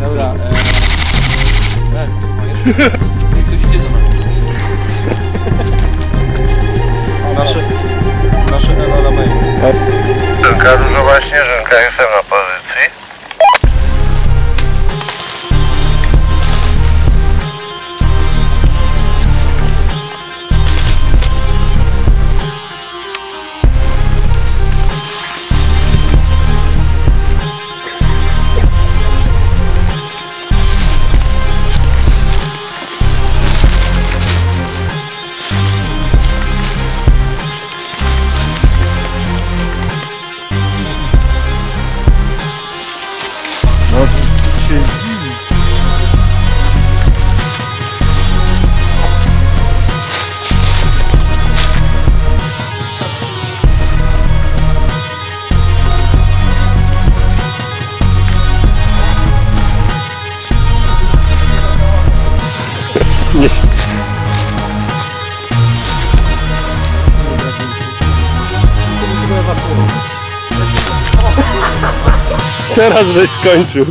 Dobra, e... Tak, Ktoś idzie za nami. Nasze... Nasze Elo na mail. Tylko różowa śnieżynka jest na pozycji. Nie. Teraz żeś skończył.